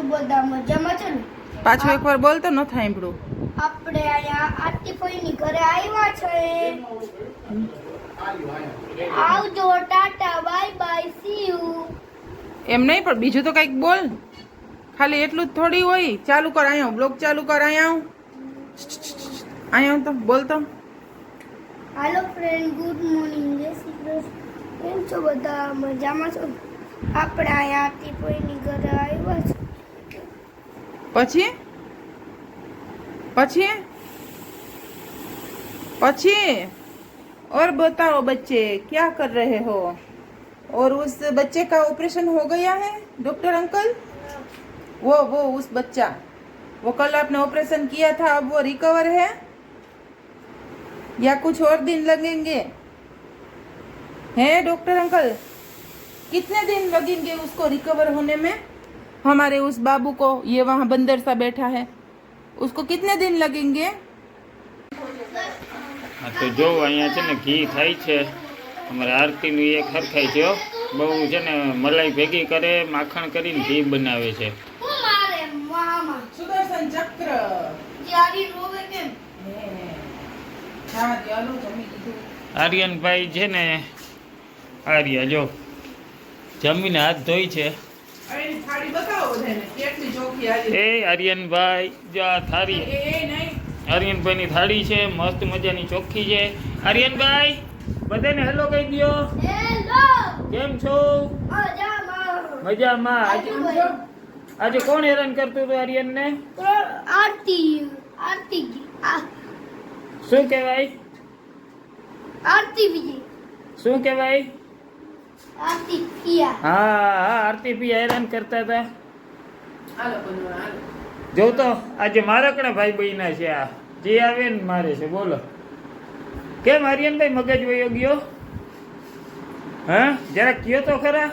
છો બધા મજામાં છે ને? પાછું એકવાર બોલ તો ન સાંભળું આપણે અહીંયા આરતીભાઈની ઘરે આવ્યા છે. આવજો Tata bye bye see you એમ નહીં પણ બીજું તો કંઈક બોલ. ખાલી એટલું જ થોડી હોય. ચાલુ કર અહીંયા બ્લોગ ચાલુ કર અહીંયા અહીંયા તો બોલ તો. હાલો ફ્રેન્ડ ગુડ મોર્નિંગ જય શ્રી કૃષ્ણ. કેમ છો બધા? મજામાં છો? આપણે અહીંયા આરતીભાઈની ઘરે આવ્યા છે. પછી પછી પછી और बताओ बच्चे क्या कर रहे हो और उस बच्चे का ऑपरेशन हो गया है डॉक्टर अंकल वो वो उस बच्चा वो कल आपने ऑपरेशन किया था अब वो रिकवर है या कुछ और दिन लगेंगे हैं डॉक्टर अंकल कितने दिन लगेंगे उसको रिकवर होने में हमारे उस बाबू को ये वहाँ बंदर सा बैठा है उसको कितने दिन लगेंगे હા તો જો અહીંયા છે ને ઘી થાય છે અમારે આરતીનું એક હરખાય છે હો. બહુ છે ને મલાઈ ભેગી કરે માખણ કરીને ઘી બનાવે છે હું મારે મામા सुदर्शन चक्र જ્યારે રોવે કેમ આર્યનભાઈ છે ને આર્ય જો જમીને હાથ ધોઈ છે થાળી બતાવો બધાને. કેટલી ચોખ્ખી આવી એ આર્યનભાઈ જો આ થાળી. એ નહીં. આર્યનભાઈની થાળી છે મસ્ત મજાની ચોખ્ખી છે. આર્યનભાઈ બધાને હેલો કહી દ્યો. હેલો. કેમ છો? મજામાં. મજામાં. આજે આજે કોણ હેરાન કરતું હતું આર્યનને આરતી આરતી આ- શું કહેવાય? આરતી વિજય. શું કહેવાય? આરતી પિયા. હા હા આરતી પિયા હેરાન કરતા હતા. જો તો આજે મારા મારકડા ભાઈ બહેના છે આ. જે આવે ને મારે છે બોલો. કેમ આર્યનભાઈ મગજ વયો ગયો? હા? જરાક કયો તો ખરા?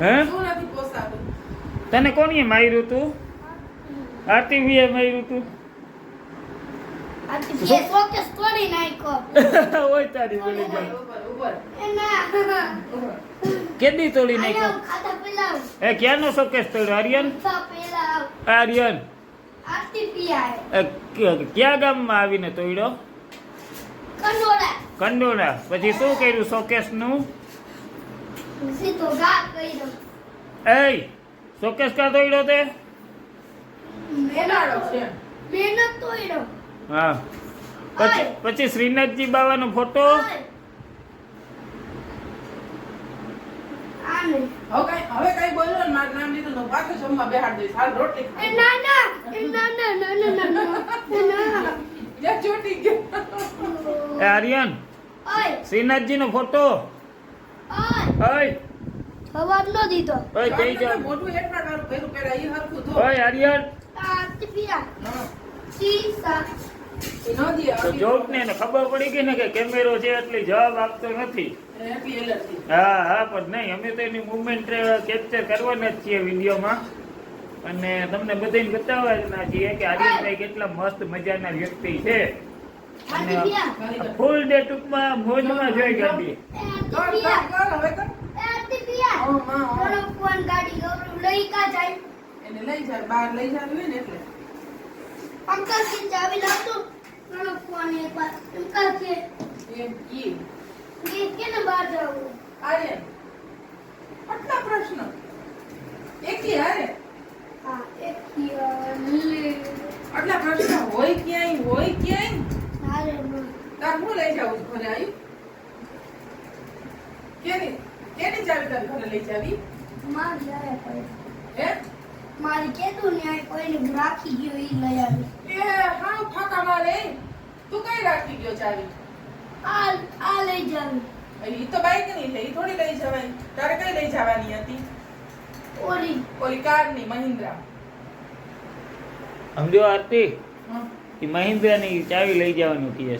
હે? શું તને કોણીએ માર્યું તું? આરતી ભીએ માર્યું તું? આરતી બે ફોકસ તોડી નાખ્યો. ઓય તારી બોલી જાય ઉપર. કેદી તોડી નાખ્યો? ખાતા પેલા. એ ક્યાંનો શોકેસ તોડ્યો? આર્યન? આર્યન. ક્યાં કયા ગામમાં આવીને તોડ્યો? કંડોળા. પછી શું કર્યું શોકેસનું? નું એ કર્યો. એય શોકેસ કા તોડ્યો તે? હા. પછી પછી શ્રીનાથજી બાવાનો ફોટો? હવે કઈ હવે કઈ બોલો ને મારું નામ લીધું તો પાછું જમવા બેહાડ દઈશ. હાલ રોટલી એ ના ના ના ના ના ના ના ના ના. જ્યાં ચોટી ગયો. એ આર્યન ઓય. શ્રીનાથજીનો ફોટો. ઓય. ઓય. જવાબ ન દીધો. ઓય જઈ જા મોટું હેઠળ વાળું ભેરું પહેરા ઈ હરખું ધો. ઓય આર્યન. હા. ન દે તો જોક ને એને ખબર પડી ગઈ ને કે કેમેરો છે એટલે જવાબ આપતો નથી. હા હા પણ નહીં અમે તો એની મુવમેન્ટ કેપ્ચર કરવાના જ છીએ વિડીયોમાં. અને તમને બધાને બતાવવાના છીએ કે આર્યનભાઈ કેટલા મસ્ત મજાના વ્યક્તિ છે. ફૂલ ડે ટૂંકમાં મોજમાં જોઈ ગાડી. લઈ જાય એને લઈ જા બહાર લઈ જવાનું ને એટલે. અંકલથી ચાવી લાવતો થોડો ફોન એક વાર અંકલ કે એમ કે કેને બહાર જવું? આર્યન આટલા પ્રશ્ન. એકલી હારે? હા એક લે આટલા પ્રશ્ન હોય ક્યાંય હોય ક્યાંય? હારે તાર હું લઈ છું ઘરે આવી કેની? કેની ચાવી તાર ઘરે લઈ જાવી? માર જાય પડે. હે? મારી કેતું ને આ કોઈને રાખી ગયો એ લઈ આવી એ હા ફાકા મારે તું કઈ રાખી ગયો ચાવી આ આ લઈ જાવી એ તો બાઈકની છે ઈ થોડી લઈ જવાય. તારે કઈ લઈ જવાની હતી? ઓલી. ઓલી કારની મહિન્દ્રા. સમજો આરતી એ મહિન્દ્રા ની ચાવી લઈ જવાનું કહે છે.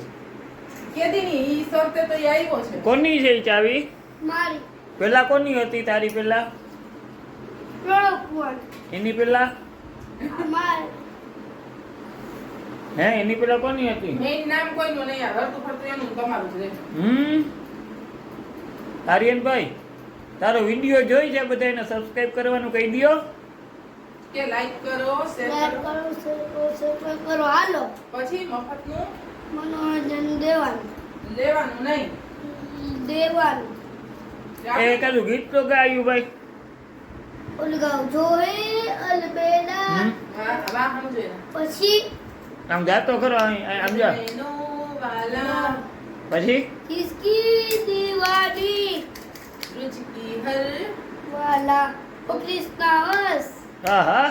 કેદી ની ઈ સરતે તો આવ્યો છે. કોની છે ઈ ચાવી? મારી. પેલા કોની હતી તારી પેલા? એની પેલા? માર. હે એની પેલા કોની હતી? મેઇન નામ કોઈનું નહીં આ હરતું ફરતું એનું તમારું જ હમ? આર્યનભાઈ તારો વીડિયો જોઈ છે બધાને સબસ્ક્રાઇબ કરવાનું કહી દ્યો. કે લાઈક કરો શેર કરો. કરો શેર કરો સબસ્ક્રાઇબ કરો હાલો. પછી મફતનું? મનોરંજન દેવાનું. લેવાનું નહીં? દેવાનું. એ કાલું ગીત તો ગાયું ભાઈ. જોઈ અલબેલા હમ? વાહ વાહ પછી આમ ગાતો ખરો આમ જા. વાલા. પછી? કિસકી દીવાની રુચકી હર વાલા. ઓ ક્રિસ્તાવસ આહા,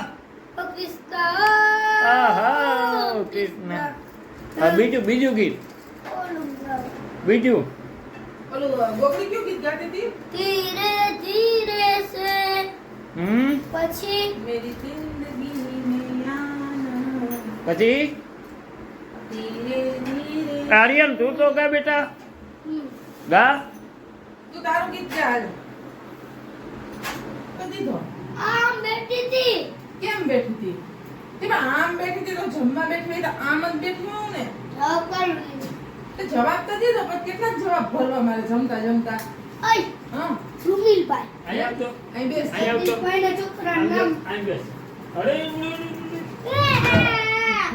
કૃષ્ણ. આ બીજું બીજું ગીત. બીજું? ઓલું ગોપી કયું ગીત ગાતી હતી? ધીરે ધીરે સે. હમ? પછી? મેરી પછી ધીરે ધીરે આર્યન તું તો ગા બેટા હમ, ગા તું તારું ગીત ગા હાલ તો દીધો આમ બેઠી હતી કેમ બેઠી હતી તેમાં આમ બેઠી હતી તો જમવા બેઠી હોય તો આમ જ બેઠી હોઉં ને જવાબ કાઢી લીધો. તો જવાબ તો દીધો પણ કેટલા જવાબ ભરવા મારે જમતા જમતા. અય હા. સુમિલભાઈ અહીં આવતો અહીં બેસ. અહીં આવતો સુમિલભાઈના છોકરાનું આમ જો, નામ. આમ બેસ. અરે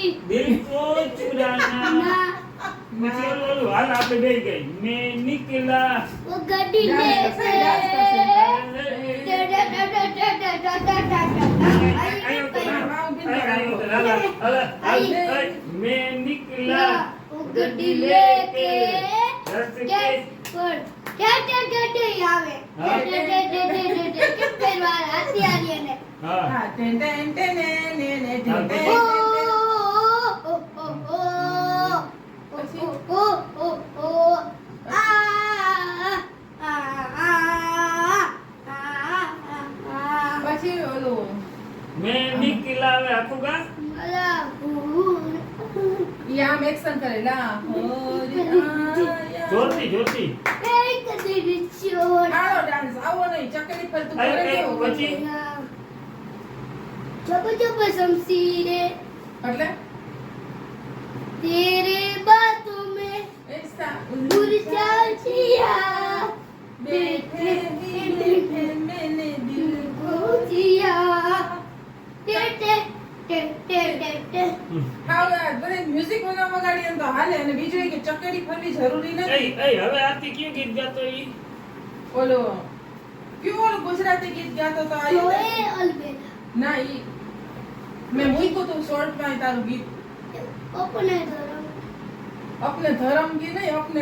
बिल्कुल चुराना मुझे लोल वाल आप गई मैं निकला वो गड्डी ले से मैं निकला गड्डी लेके पर क्या क्या क्या क्या यहाँ पे क्या क्या क्या ने ने ने ने टेंटे sih? Uh, uh, uh, uh. Ah, ah, ah, ah, ah, ah, ah. Mendi kila we aku ga? Ala guru. Ya mek san kare la. Hori. Jorti jorti. Hey kati bichor. Halo dance. Awo nei chakri pal tu kare ke. Bachi. Chapa chapa samside. Atle? Music બનાવવા ગાડી તો હાલે અને બીજું એ કે ચકેડી ફરવી જરૂરી નથી. એ હવે આરતી કયું ગીત ગાતો ઈ? ઓલો કયું ઓલો ગુજરાતી ગીત ગાતો તો આ ઓએ અલબેલા. ના ઈ મે મૂક્યું તો શોર્ટમાં તારું ગીત. અપને ધરમ. અપને ધરમ કી નહીં અપને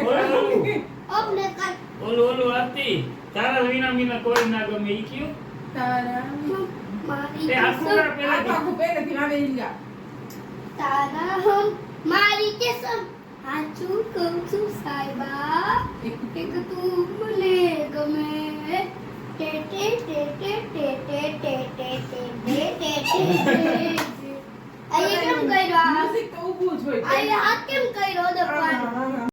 અપને કા ઓલો ઓલો આરતી તારા વિના વિના કોઈ ના ગમે ઈ કયું? તારા મારી એ આખું પેલા આખું પેલા થી આવે ઈ તારા હમ મારી કે સમ હાચું કહું છું સાહેબા એક તું મને ગમે ટે ટે ટે ટે ટે ટે ટે ટે ટે ટે ટે આ કેમ કર્યો આ હાથ કેમ કર્યો દફાન